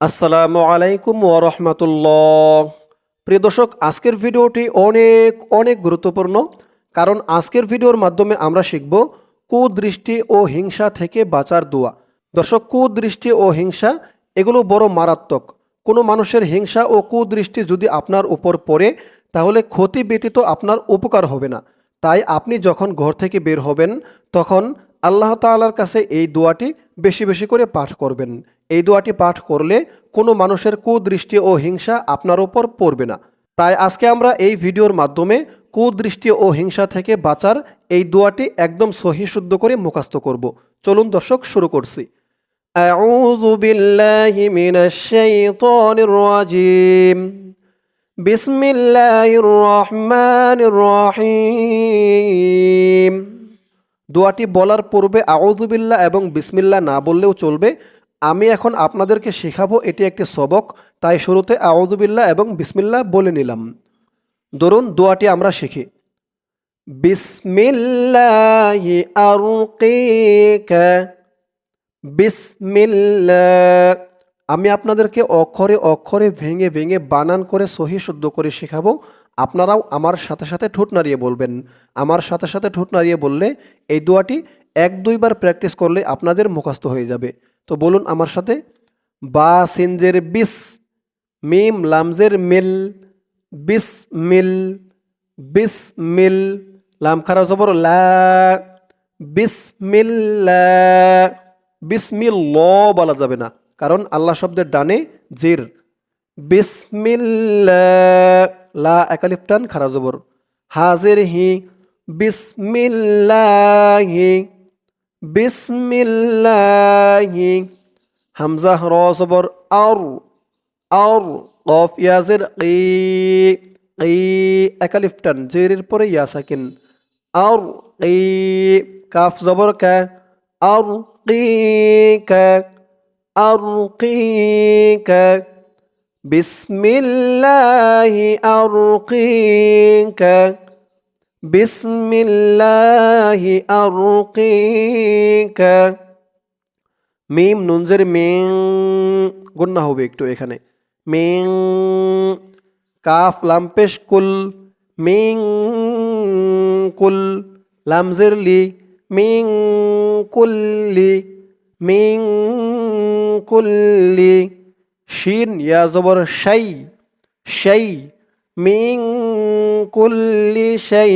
আসসালামু আলাইকুম ওরহমতুল্লাহ প্রিয় দর্শক, আজকের ভিডিওটি অনেক অনেক গুরুত্বপূর্ণ, কারণ আজকের ভিডিওর মাধ্যমে আমরা শিখব কুদৃষ্টি ও হিংসা থেকে বাঁচার দোয়া। দর্শক, কুদৃষ্টি ও হিংসা, এগুলো বড় মারাত্মক। কোনো মানুষের হিংসা ও কুদৃষ্টি যদি আপনার উপর পড়ে, তাহলে ক্ষতি ব্যতীত আপনার উপকার হবে না। তাই আপনি যখন ঘর থেকে বের হবেন, তখন আল্লাহ তাআলার কাছে এই দোয়াটি বেশি বেশি করে পাঠ করবেন এই দোয়াটি পাঠ করলে কোনো মানুষের কুদৃষ্টি ও হিংসা আপনার ওপর পড়বে না তাই আজকে আমরা এই ভিডিওর মাধ্যমে কুদৃষ্টি ও হিংসা থেকে বাঁচার এই দোয়াটি একদম সহি শুদ্ধ করে মুখস্থ করব চলুন দর্শক শুরু করছি أعوذ بالله من الشيطان الرجيم بسم الله الرحمن الرحيم দোয়াটি বলার পূর্বে আউযুবিল্লাহ এবং বিসমিল্লা না বললেও চলবে। আমি এখন আপনাদেরকে শেখাবো এটি একটি সবক, তাই শুরুতে আউযুবিল্লাহ এবং বিসমিল্লাহ বলে নিলাম। ধরুন দোয়াটি আমরা শিখি। বিসমিল্লাহ। আমি আপনাদেরকে অক্ষরে অক্ষরে ভেঙে ভেঙে বানান করে সহি শুদ্ধ করে শেখাবো। আপনারাও আমার সাথে সাথে ঠোঁট নাড়িয়ে বলবেন। আমার সাথে সাথে ঠোঁট নাড়িয়ে বললে এই দোয়াটি এক দুইবার প্র্যাকটিস করলে আপনাদের মুখস্থ হয়ে যাবে। তো বলুন আমার সাথে, বা সিনজের বিস, মিম লামজের মিল, বিস মিল বিস মিল, লাম খারা জবর লা বিসমিল্ল বলা যাবে না। কারণ আল্লাহ শব্দের ডানে জির। বিসমিল্লা, লা জবর। হাজির হি বিসমিল্লাহি বিসমিল্লাহি। হামজা জবর, আর আর, কফ, ইয়াজের, ই ই একালিপটান জেরের পরে ইয়াসাকিন আর, ই, কাফ জবর কা, আর কি কা, আর কি কা। بسم الله أرقيك بسم الله أرقيك মিম নুনজের মিং গুন্না হবে একটু এখানে মিং কাফ লাম্পেশ কুল মিং কুল লামজের লি মিং কুল্লি মিং কুল্লি শিন ইয়া জবর শাই শাই, মিং কুল্লি শাই।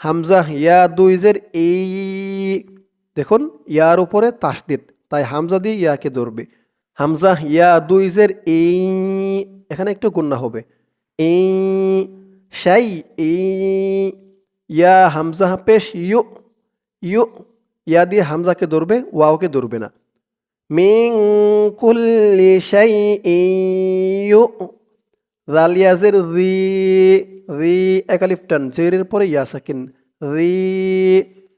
হামজা, ইয়া দুইজের এই। দেখুন, ইয়ার উপরে তাসদিদ, তাই হামজা দিয়ে ইয়াকে ধরবে। হামজা, ইয়া দুইজের এই, এখানে একটু গুন্না হবে। এই, শাই, এই, ইয়া হামজা পেশ ইউ ইউ, ইয়া দিয়ে হামজাকে ধরবে, ওয়াওকে ধরবে না। মিং কুল্লি শাই ইউ রালিয়াজের রি রি একালিফটান জেরের পরে ইয়া সাকিন রি,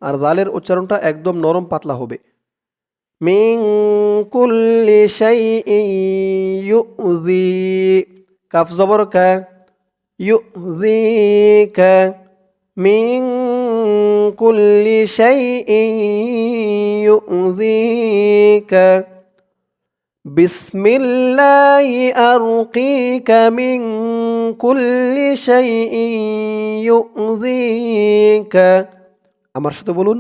আর দালের উচ্চারণটা একদম নরম পাতলা হবে। মিং কুল্লি শাই ইউ রি কাফ জবর কা ইউ রি কা মিং كل شيء يؤذيك بسم الله أرقيك من كل شيء يؤذيك আমার সাথে বলুন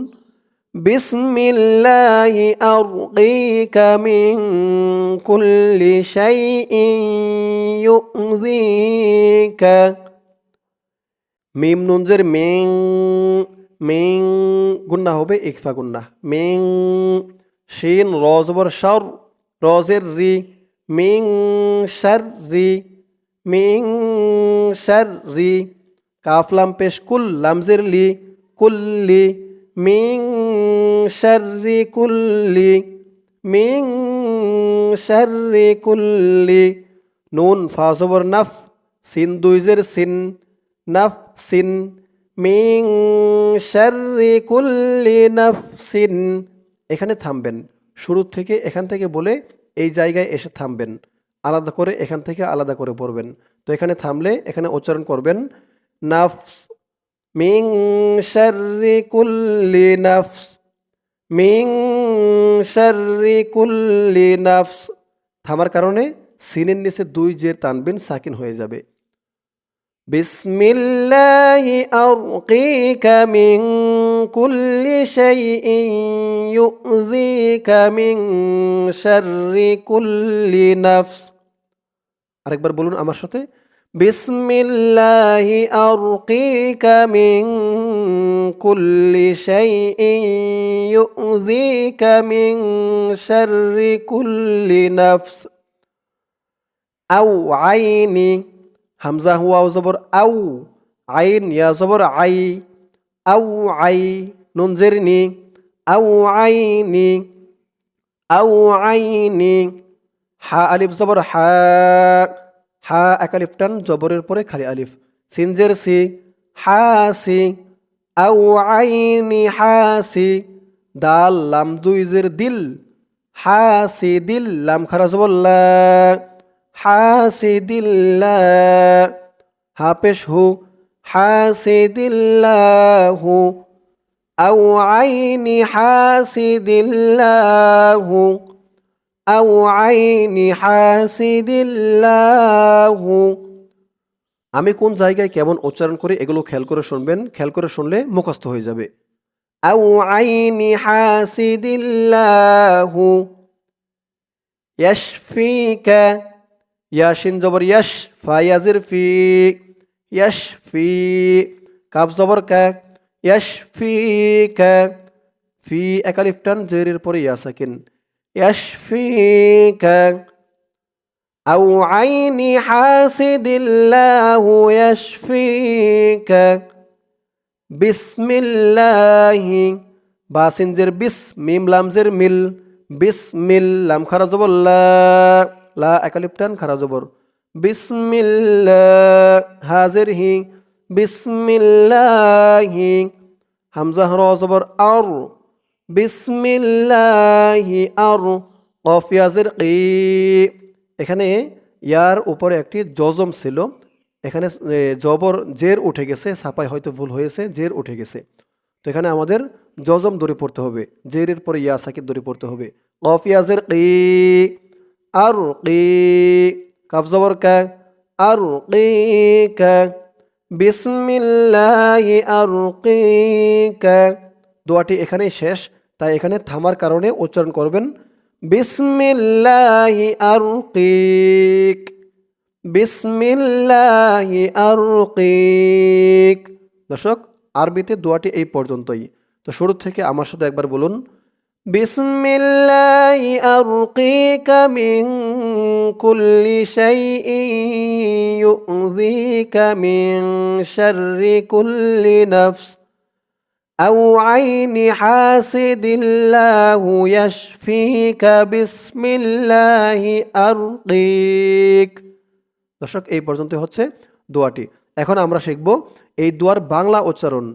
بسم الله أرقيك من كل شيء يؤذيك মিম নুনজের মেং মেং গুন্না হবে ইকফা গুন্না মেং শিন রজবর সর রজের রি। মিং সার রি। মিং সার রি। কাফলাম পেশ কুল, লামজের লি। কুল্লি। মিং শাররি কুল্লি। মিং শাররি কুল্লি। নুন ফাজবর নাফ। সিন দুইজের সিন। নাফসিন মিং শাররি কুল্লি নাফসিন। এখানে থামবেন। শুরু থেকে এখান থেকে বলে এই জায়গায় এসে থামবেন। আলাদা করে এখান থেকে আলাদা করে পড়বেন। তো এখানে থামলে এখানে উচ্চারণ করবেন নাফস। মিং শাররি কুল্লি নাফস। মিং শাররি কুল্লি নাফস। থামার কারণে সিনের নিচে দুই জের টানবেন সাকিন হয়ে যাবে। বিসমিল্লাহি আরকিকা মিন কুল্লি শাইইন ইউযিকা মিন শাররি কুল্লি নাফস। আরেকবার বলুন আমার সাথে, বিসমিল্লাহি আরকিকা মিন কুল্লি শাইইন ইউযিকা মিন শাররি কুল্লি নাফস। আও আইনি হামজা হুয়া জবর আউ, আইন, ইয়া জবর আই, আউ আই, নুন জেরনি আউ আইনি আউ আইনি হা আলিফ জবর হা হা এক আলিফ টান জবরের পরে খালি আলিফ সিনজের সি, হা সি, আউ আইনি হা সি, দাল, লাম দুই জের দিল, হা সি দিল, লাম খারা জবর লা হাসিদিল্লাহ হাপেশ হু, হাসিদিল্লাহু আউ আইনি হাসিদিল্লাহু আউ আইনি হাসিদিল্লাহু। আমি কোন জায়গায় কেমন উচ্চারণ করি এগুলো খেয়াল করে শুনবেন, খেয়াল করে শুনলে মুখস্থ হয়ে যাবে। আউ আইনি হাসিদিল্লাহু, ইয়াশফিকা ইয়াশিন জবর ইয়াশ ফায়াজির ফি ইয়াশ ফি কাপ জবর কা ইয়াশ ফি কা ফি একালিফটান জেরের পরে ইয়া সাকিন ইয়াশ ফি কা أو عين حاسد الله يشفيك بسم الله باسنجر بس ميم لامزر مل بسم لام خرج لا লা একালিপটান, খারা জবর। বিসমিল্লাহ, হাজির হি, বিসমিল্লাহি। হামজা, হর, জবর, আর। বিসমিল্লাহি, আর। কফিয়াজের কি এখানে ইয়ার উপরে একটি জজম ছিল। এখানে জবর, জের উঠে গেছে, ছাপায় হয়তো ভুল হয়েছে, জের উঠে গেছে। তো এখানে আমাদের জজম দড়ি পড়তে হবে, জেরের পরে ইয়া, সাকিব দড়ি পড়তে হবে। কি আর কি কা আর কা বিসমিল্লাহি আর কা দোয়াটি এখানেই শেষ। তাই এখানে থামার কারণে উচ্চারণ করবেন বিসমিল্লাহি আর বিসমিল্লাহি আর দর্শক, আরবিতে দোয়াটি এই পর্যন্তই। তো শুরু থেকে আমার সাথে একবার বলুন বিসমিল্লাহি আরকিকা মিন কুল্লি শাইইন ইউযিকা মিন শাররি কুল্লি নাফস أو عين حاسد الله يشفيك بسم الله أرقيك দর্শক এই পর্যন্ত হচ্ছে দোয়াটি এখন আমরা শিখব এই দোয়ার বাংলা উচ্চারণ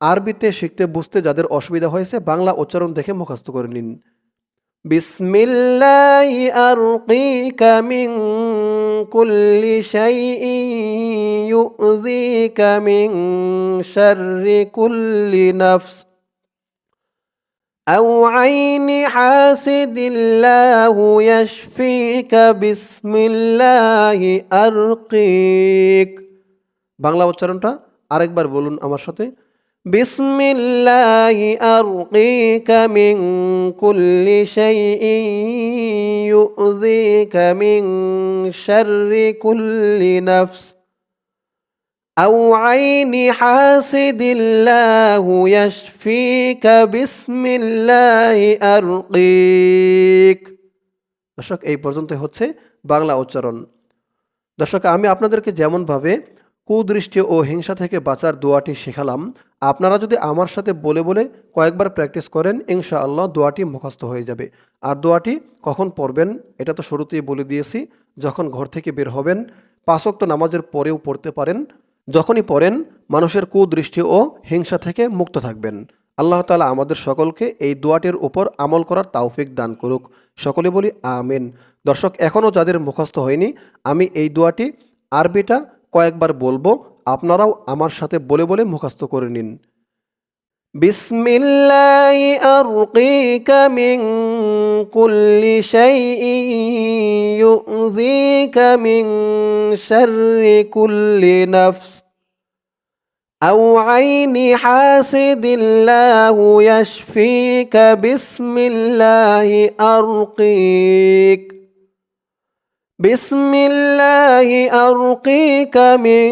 আরবিতে শিখতে বুঝতে যাদের অসুবিধা হয়েছে বাংলা উচ্চারণ দেখে মুখস্থ করে নিন বিসমিল্লাহি আরকিকা মিন কুল্লি শাইইন ইউযিকা মিন শাররি কুল্লি নাফস أو عين حاسد الله يشفيك بسم الله أرقيك বাংলা উচ্চারণটা আরেকবার বলুন আমার সাথে বিসমিল্লাহি আরকিকা মিন কুল্লি শাইইন ইউযিকা মিন শাররি কুল্লি নাফস أو عين حاسد الله يشفيك بسم الله أرقيك দর্শক এই পর্যন্ত হচ্ছে বাংলা উচ্চারণ দর্শক আমি আপনাদেরকে যেমনভাবে কুদৃষ্টি ও হিংসা থেকে বাঁচার দোয়াটি শেখালাম আপনারা যদি আমার সাথে বলে বলে কয়েকবার প্র্যাকটিস করেন, ইনশাআল্লাহ দোয়াটি মুখস্থ হয়ে যাবে। আর দোয়াটি কখন পড়বেন, এটা তো শুরুতেই বলে দিয়েছি, যখন ঘর থেকে বের হবেন পাঁচক্ত নামাজের পরেও পড়তে পারেন। যখনই পড়েন, মানুষের কুদৃষ্টি ও হিংসা থেকে মুক্ত থাকবেন। আল্লাহ তালা আমাদের সকলকে এই দোয়াটির উপর আমল করার তাওফিক দান করুক। সকলে বলি আমেন। দর্শক এখনও যাদের মুখস্থ হয়নি, আমি এই দোয়াটি আরবিটা কয়েকবার বলব, আপনারাও আমার সাথে বলে বলে মুখস্থ করে নিন। বিসমিল্লাহি আরকিকা মিন কুল্লি শাইইন ইউযিকা মিন শাররি কুল্লি নাফস আও আইনি হাসিদিল্লাহু ইয়াশফিকা বিসমিল্লাহি আরকিকা। بسم الله أرقيك من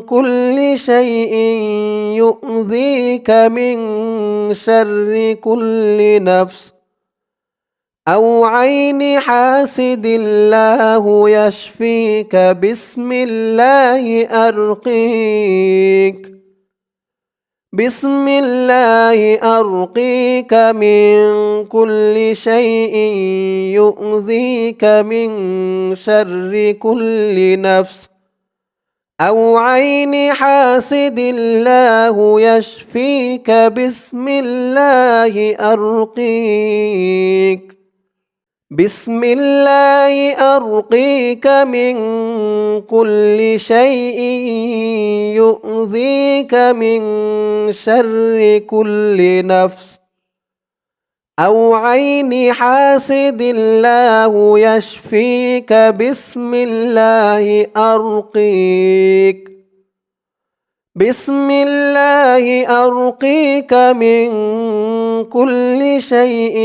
كل شيء يؤذيك من شر كل نفس. أو عين حاسد الله يشفيك بسم الله أرقيك. بسم الله أرقيك من كل شيء يؤذيك من شر كل نفس. أو عين حاسد الله يشفيك بسم الله أرقيك. بسم الله أرقيك من كل شيء يؤذيك من شر كل نفس. أو عين حاسد الله يشفيك بسم الله أرقيك. بسم الله أرقيك من كل شيء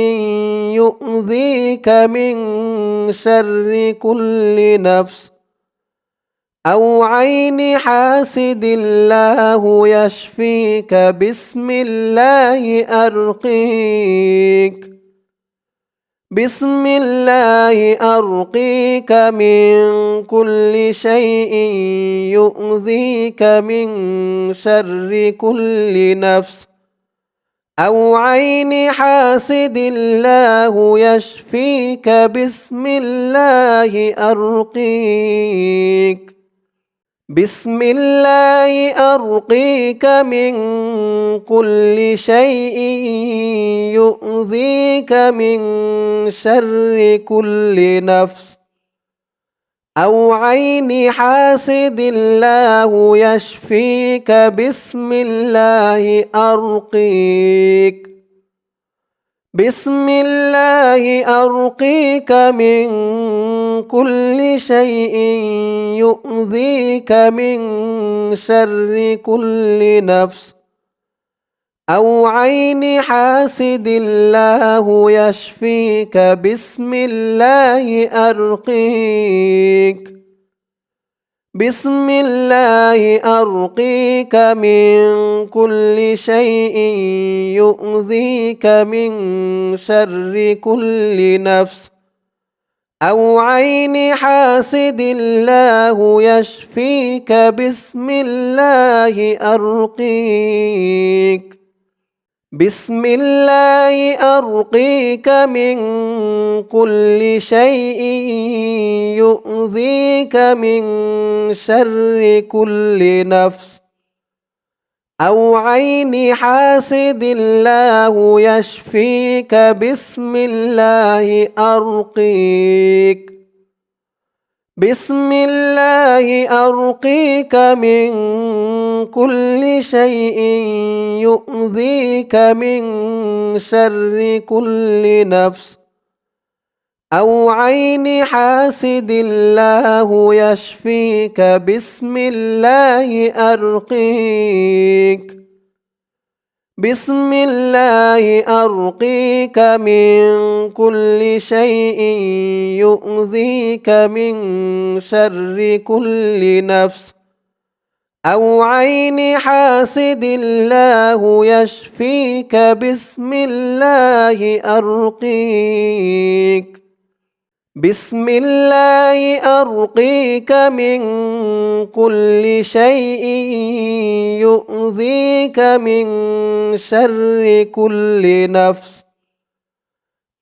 يؤذيك من شر كل نفس أو عين حاسد الله يشفيك بسم الله أرقيك بسم الله أرقيك من كل شيء يؤذيك من شر كل نفس أو عين حاسد الله يشفيك بسم الله أرقيك. بسم الله أرقيك من كل شيء يؤذيك من شر كل نفس أو عين حاسد الله يشفيك بسم الله أرقيك. بسم الله أرقيك من كل شيء يؤذيك من شر كل نفس. أو عين حاسد الله يشفيك بسم الله أرقيك. بسم الله أرقيك من كل شيء يؤذيك من شر كل نفس. أو عين حاسد الله يشفيك بسم الله أرقيك. بسم الله أرقيك من كل شيء يؤذيك من شر كل نفس. أو عين حاسد الله يشفيك بسم الله أرقيك. بسم الله أرقيك من كل شيء يؤذيك من شر كل نفس. أو عين حاسد الله يشفيك بسم الله أرقيك. بسم الله أرقيك من كل شيء يؤذيك من شر كل نفس. أو عين حاسد الله يشفيك بسم الله أرقيك. بسم الله أرقيك من كل شيء يؤذيك من شر كل نفس.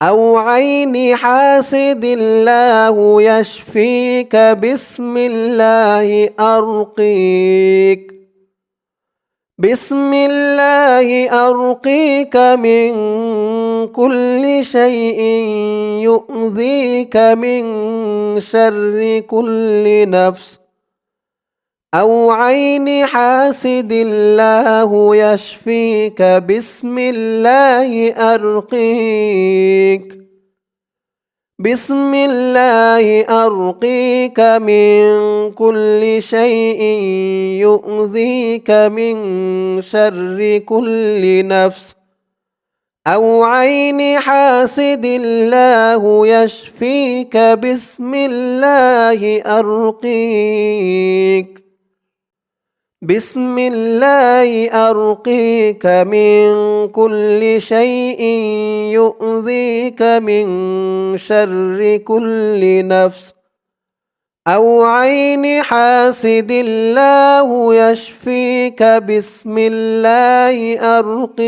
أو عين حاسد الله يشفيك بسم الله أرقيك. بسم الله أرقيك من كل شيء يؤذيك من شر كل نفس أو عين حاسد الله يشفيك بسم الله أرقيك بسم الله أرقيك من كل شيء يؤذيك من شر كل نفس أو عين حاسد الله يشفيك بسم الله أرقيك. بسم الله أرقيك من كل شيء يؤذيك من شر كل نفس. أو عين حاسد الله يشفيك بسم الله أرقيك